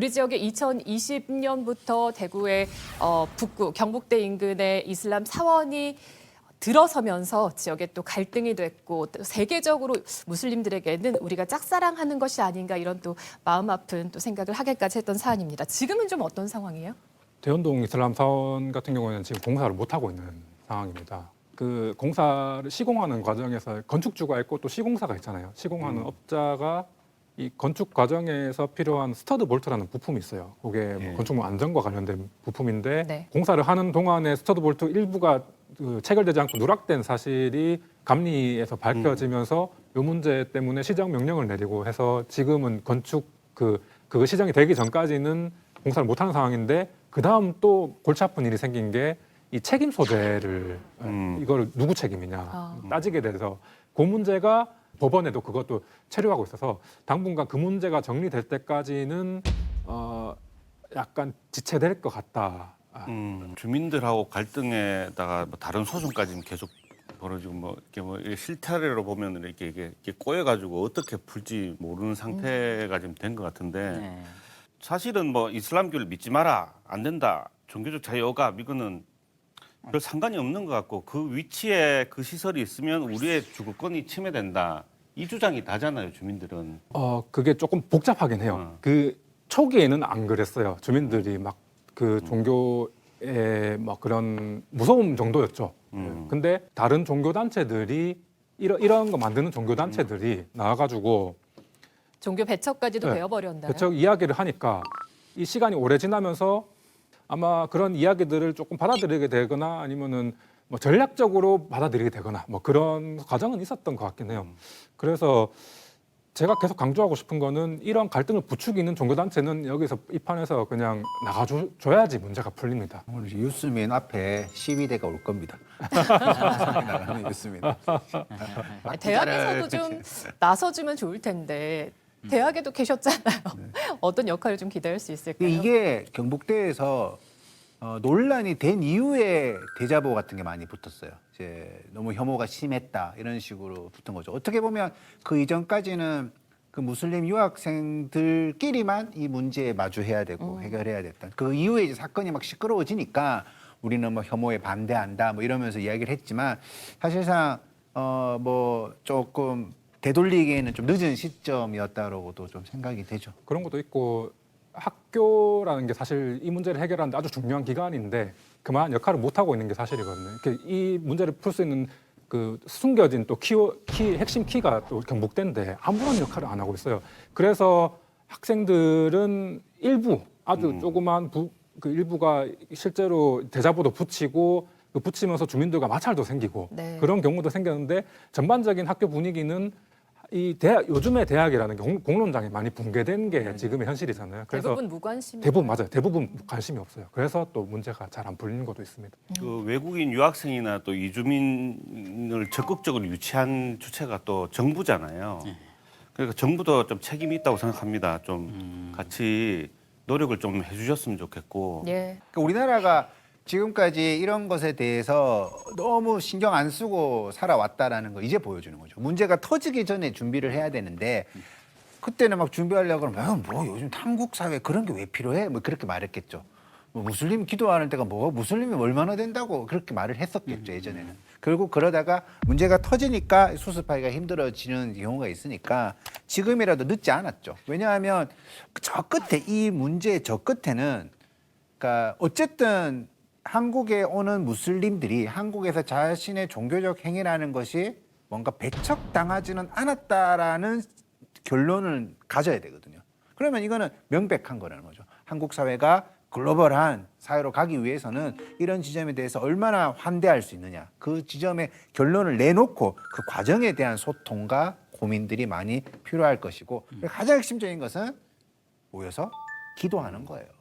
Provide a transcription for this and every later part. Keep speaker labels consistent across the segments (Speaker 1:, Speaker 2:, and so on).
Speaker 1: 우리 지역에 2020년부터 대구의 어, 북구 경북대 인근의 이슬람 사원이 들어서면서 지역에 또 갈등이 됐고 또 세계적으로 무슬림들에게는 우리가 짝사랑하는 것이 아닌가 이런 또 마음 아픈 또 생각을 하게까지 했던 사안입니다. 지금은 좀 어떤 상황이에요?
Speaker 2: 대연동 이슬람 사원 같은 경우에는 지금 공사를 못 하고 있는 상황입니다. 그 공사를 시공하는 과정에서 건축주가 있고 또 시공사가 있잖아요. 시공하는 업자가 이 건축 과정에서 필요한 스터드 볼트라는 부품이 있어요. 그게 뭐
Speaker 3: 예.
Speaker 2: 건축물 안전과 관련된 부품인데
Speaker 1: 네.
Speaker 2: 공사를 하는 동안에 스터드 볼트 일부가 그 체결되지 않고 누락된 사실이 감리에서 밝혀지면서 이 문제 때문에 시정 명령을 내리고 해서 지금은 건축 그 그 시정이 되기 전까지는 공사를 못하는 상황인데 그 다음 또 골치 아픈 일이 생긴 게 이 책임 소재를
Speaker 3: 음.
Speaker 2: 이걸 누구 책임이냐
Speaker 1: 아.
Speaker 2: 따지게 돼서 그 문제가 법원에도 그것도 체류하고 있어서 당분간 그 문제가 정리될 때까지는 어 약간 지체될 것 같다. 아,
Speaker 3: 음, 주민들하고 갈등에다가 뭐 다른 소송까지 계속 벌어지고 뭐 이렇게 뭐 실타래로 보면 이렇게 이게, 이게 꼬여가지고 어떻게 풀지 모르는 상태가 지금 된 것 같은데
Speaker 4: 네.
Speaker 3: 사실은 뭐 이슬람교를 믿지 마라 안 된다 종교적 자유가 이거는 별 상관이 없는 것 같고 그 위치에 그 시설이 있으면 우리의 주거권이 침해된다 이 주장이 다잖아요 주민들은
Speaker 2: 어 그게 조금 복잡하긴 해요.
Speaker 3: 어.
Speaker 2: 그 초기에는 안 그랬어요. 주민들이 막
Speaker 3: 음.
Speaker 2: 그 종교의 막 그런 무서움 정도였죠.
Speaker 3: 음.
Speaker 2: 근데 다른 종교 단체들이 이런 이런 거 만드는 종교 단체들이 나와가지고
Speaker 1: 종교 배척까지도
Speaker 2: 네.
Speaker 1: 되어버렸나요?
Speaker 2: 대책 이야기를 하니까 이 시간이 오래 지나면서 아마 그런 이야기들을 조금 받아들이게 되거나 아니면은 뭐 전략적으로 받아들이게 되거나 뭐 그런 과정은 있었던 것 같긴 해요. 그래서 제가 계속 강조하고 싶은 거는 이런 갈등을 부추기는 종교단체는 여기서 이 판에서 그냥 나가줘야지 문제가 풀립니다.
Speaker 5: 오늘 뉴스맨 앞에 시위대가 올 겁니다. 나가는 뉴스맨.
Speaker 1: 아, 대학에서도 좀 나서주면 좋을 텐데 대학에도 계셨잖아요. 어떤 역할을 좀 기대할 수 있을까요?
Speaker 5: 이게 경북대에서 어, 논란이 된 이후에 대자보 같은 게 많이 붙었어요. 이제 너무 혐오가 심했다 이런 식으로 붙은 거죠. 어떻게 보면 그 이전까지는 그 무슬림 유학생들끼리만 이 문제에 마주해야 되고 해결해야 됐던 그 이후에 이제 사건이 막 시끄러워지니까 우리는 뭐 혐오에 반대한다 뭐 이러면서 이야기를 했지만 사실상 어 뭐 조금 되돌리기에는 좀 늦은 시점이었다라고도 좀 생각이 되죠.
Speaker 2: 그런 것도 있고 학교라는 게 사실 이 문제를 해결하는데 아주 중요한 기관인데 그만한 역할을 못 하고 있는 게 사실이거든요. 이렇게 이 문제를 풀 수 있는 그 숨겨진 또 키워, 키 핵심 키가 또 경북대인데 아무런 역할을 안 하고 있어요. 그래서 학생들은 일부 아주 조그만 부, 그 일부가 실제로 대자보도 붙이고 그 붙이면서 주민들과 마찰도 생기고
Speaker 1: 네.
Speaker 2: 그런 경우도 생겼는데 전반적인 학교 분위기는 이 대학 요즘의 대학이라는 게 공, 공론장에 많이 붕괴된 게 지금의 현실이잖아요. 그래서
Speaker 1: 대부분 무관심.
Speaker 2: 대부분 맞아요. 대부분 관심이 없어요. 그래서 또 문제가 잘 안 풀리는 것도 있습니다.
Speaker 3: 그 외국인 유학생이나 또 이주민을 적극적으로 유치한 주체가 또 정부잖아요. 그러니까 정부도 좀 책임이 있다고 생각합니다. 좀 같이 노력을 좀 해주셨으면 좋겠고.
Speaker 1: 예.
Speaker 5: 그러니까 우리나라가 지금까지 이런 것에 대해서 너무 신경 안 쓰고 살아왔다라는 거 이제 보여주는 거죠. 문제가 터지기 전에 준비를 해야 되는데 그때는 막 준비하려고 그러면 뭐 요즘 한국 사회 그런 게 왜 필요해? 뭐 그렇게 말했겠죠. 뭐 무슬림 기도하는 데가 뭐가 무슬림이 얼마나 된다고 그렇게 말을 했었겠죠 예전에는. 결국 그러다가 문제가 터지니까 수습하기가 힘들어지는 경우가 있으니까 지금이라도 늦지 않았죠. 왜냐하면 저 끝에 이 문제의 저 끝에는 그러니까 어쨌든 한국에 오는 무슬림들이 한국에서 자신의 종교적 행위라는 것이 뭔가 배척당하지는 않았다라는 결론을 가져야 되거든요. 그러면 이거는 명백한 거라는 거죠. 한국 사회가 글로벌한 사회로 가기 위해서는 이런 지점에 대해서 얼마나 환대할 수 있느냐. 그 지점의 결론을 내놓고 그 과정에 대한 소통과 고민들이 많이 필요할 것이고 가장 핵심적인 것은 모여서 기도하는 거예요.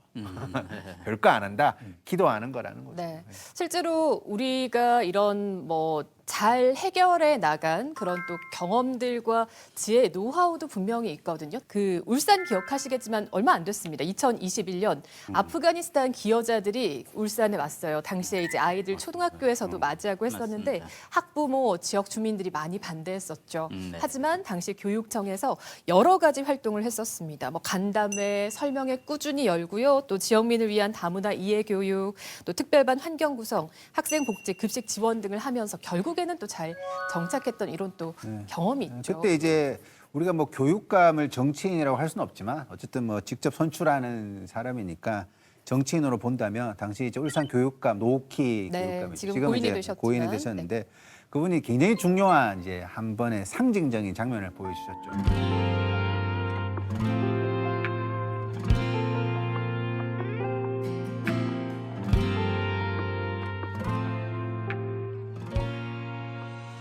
Speaker 5: 별거 안 한다. 기도하는 거라는 거죠.
Speaker 1: 네. 실제로 우리가 이런 뭐 잘 해결해 나간 그런 또 경험들과 지혜, 노하우도 분명히 있거든요. 그 울산 기억하시겠지만 얼마 안 됐습니다. 2021년 아프가니스탄 기여자들이 울산에 왔어요. 당시에 이제 아이들 초등학교에서도 맞이하고 했었는데. 학부모, 지역 주민들이 많이 반대했었죠.
Speaker 4: 음, 네.
Speaker 1: 하지만 당시 교육청에서 여러 가지 활동을 했었습니다. 뭐 간담회, 설명회 꾸준히 열고요. 또 지역민을 위한 다문화 이해 교육, 또 특별반 환경 구성, 학생 복지, 급식 지원 등을 하면서 결국에는 또 잘 정착했던 이런 또 경험이 있죠.
Speaker 5: 그때 이제 우리가 뭐 교육감을 정치인이라고 할 수는 없지만 어쨌든 뭐 직접 선출하는 사람이니까 정치인으로 본다면 당시 이제 울산 교육감 노키
Speaker 1: 네,
Speaker 5: 교육감이
Speaker 1: 지금 고인이
Speaker 5: 이제
Speaker 1: 되셨지만, 네.
Speaker 5: 고인이 되셨는데 그분이 굉장히 중요한 이제 한 번의 상징적인 장면을 보여주셨죠.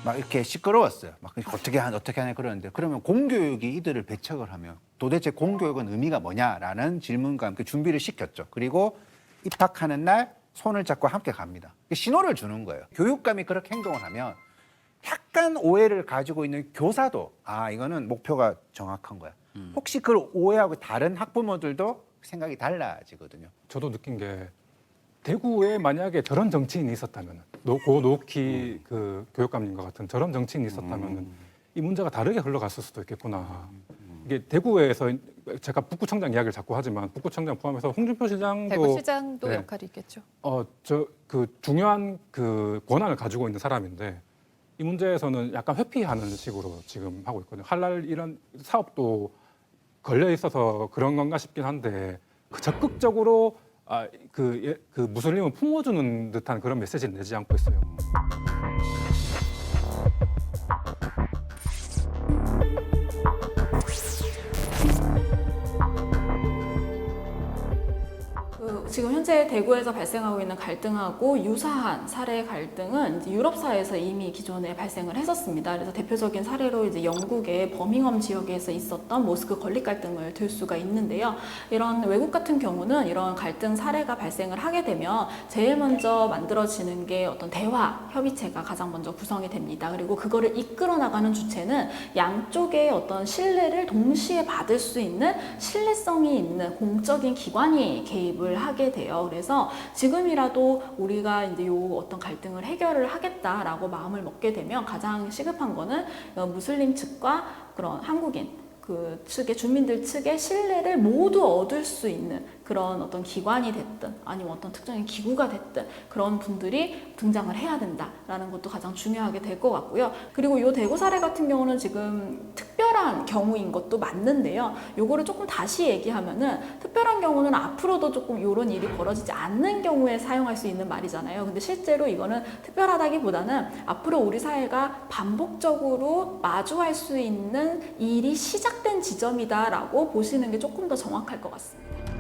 Speaker 5: 막 이렇게 시끄러웠어요. 막 어떻게 하냐 어떻게 하냐 그러는데 그러면 공교육이 이들을 배척을 하면 도대체 공교육은 의미가 뭐냐라는 질문과 함께 준비를 시켰죠. 그리고 입학하는 날 손을 잡고 함께 갑니다. 신호를 주는 거예요. 교육감이 그렇게 행동을 하면 약간 오해를 가지고 있는 교사도 아 이거는 목표가 정확한 거야. 혹시 그걸 오해하고 다른 학부모들도 생각이 달라지거든요.
Speaker 2: 저도 느낀 게 대구에 만약에 저런 정치인이 있었다면 노고 노키 그 교육감님과 같은 저런 정치인이 있었다면 이 문제가 다르게 흘러갔을 수도 있겠구나. 이게 대구에서 제가 북구청장 이야기를 자꾸 하지만 북구청장 포함해서 홍준표 시장도
Speaker 1: 대구 시장도
Speaker 2: 네.
Speaker 1: 역할이 있겠죠.
Speaker 2: 어저 그 중요한 그 권한을 가지고 있는 사람인데 이 문제에서는 약간 회피하는 식으로 지금 하고 있거든요. 할랄 이런 사업도 걸려 있어서 그런 건가 싶긴 한데 그 적극적으로 아그 예, 그 무슬림을 품어주는 듯한 그런 메시지를 내지 않고 있어요.
Speaker 6: 그 지금 현재 대구에서 발생하고 있는 갈등하고 유사한 사례 갈등은 이제 유럽사에서 이미 기존에 발생을 했었습니다. 그래서 대표적인 사례로 이제 영국의 버밍엄 지역에서 있었던 모스크 건립 갈등을 들 수가 있는데요. 이런 외국 같은 경우는 이런 갈등 사례가 발생을 하게 되면 제일 먼저 만들어지는 게 어떤 대화 협의체가 가장 먼저 구성이 됩니다. 그리고 그거를 이끌어 나가는 주체는 양쪽의 어떤 신뢰를 동시에 받을 수 있는 신뢰성이 있는 공적인 기관이 개입을 하게 돼요. 그래서 지금이라도 우리가 이제 요 어떤 갈등을 해결을 하겠다라고 마음을 먹게 되면 가장 시급한 거는 어, 무슬림 측과 그런 한국인 그 측의 주민들 측의 신뢰를 모두 얻을 수 있는 그런 어떤 기관이 됐든 아니면 어떤 특정인 기구가 됐든 그런 분들이 등장을 해야 된다라는 것도 가장 중요하게 될 것 같고요. 그리고 요 대구 사례 같은 경우는 지금 특별한 경우인 것도 맞는데요. 요거를 조금 다시 얘기하면은 특별한 경우는 앞으로도 조금 요런 일이 벌어지지 않는 경우에 사용할 수 있는 말이잖아요. 근데 실제로 이거는 특별하다기보다는 앞으로 우리 사회가 반복적으로 마주할 수 있는 일이 시작된 지점이다라고 보시는 게 조금 더 정확할 것 같습니다.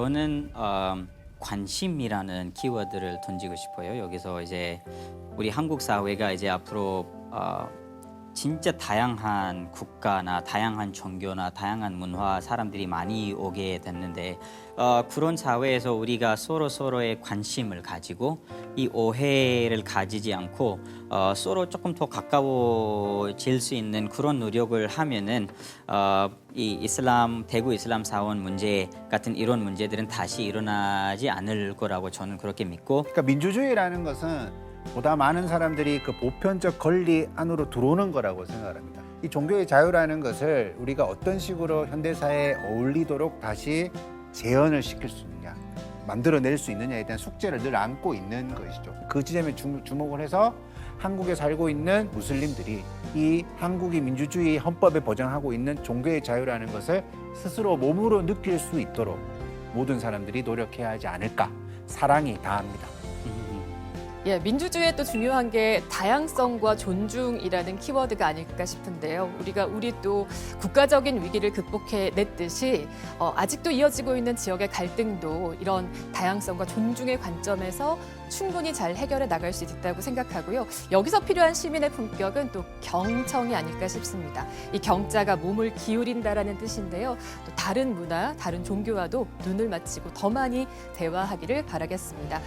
Speaker 4: 저는 어, 관심이라는 키워드를 던지고 싶어요. 여기서 이제 우리 한국 사회가 이제 앞으로 어, 진짜 다양한 국가나 다양한 종교나 다양한 문화 사람들이 많이 오게 됐는데 어, 그런 사회에서 우리가 서로 서로의 관심을 가지고 이 오해를 가지지 않고 어, 서로 조금 더 가까워질 수 있는 그런 노력을 하면은 어, 이 이슬람 대구 이슬람 사원 문제 같은 이런 문제들은 다시 일어나지 않을 거라고 저는 그렇게 믿고
Speaker 5: 그러니까 민주주의라는 것은 보다 많은 사람들이 그 보편적 권리 안으로 들어오는 거라고 생각합니다. 이 종교의 자유라는 것을 우리가 어떤 식으로 현대사회에 어울리도록 다시 재현을 시킬 수 있느냐, 만들어낼 수 있느냐에 대한 숙제를 늘 안고 있는 것이죠. 그 지점에 주- 주목을 해서 한국에 살고 있는 무슬림들이 이 한국이 민주주의 헌법에 보장하고 있는 종교의 자유라는 것을 스스로 몸으로 느낄 수 있도록 모든 사람들이 노력해야 하지 않을까. 사랑이 다합니다.
Speaker 1: 예, 민주주의의 또 중요한 게 다양성과 존중이라는 키워드가 아닐까 싶은데요. 우리가 우리 또 국가적인 위기를 극복해 냈듯이 어, 아직도 이어지고 있는 지역의 갈등도 이런 다양성과 존중의 관점에서 충분히 잘 해결해 나갈 수 있다고 생각하고요. 여기서 필요한 시민의 품격은 또 경청이 아닐까 싶습니다. 이 경자가 몸을 기울인다라는 뜻인데요. 또 다른 문화, 다른 종교와도 눈을 맞추고 더 많이 대화하기를 바라겠습니다.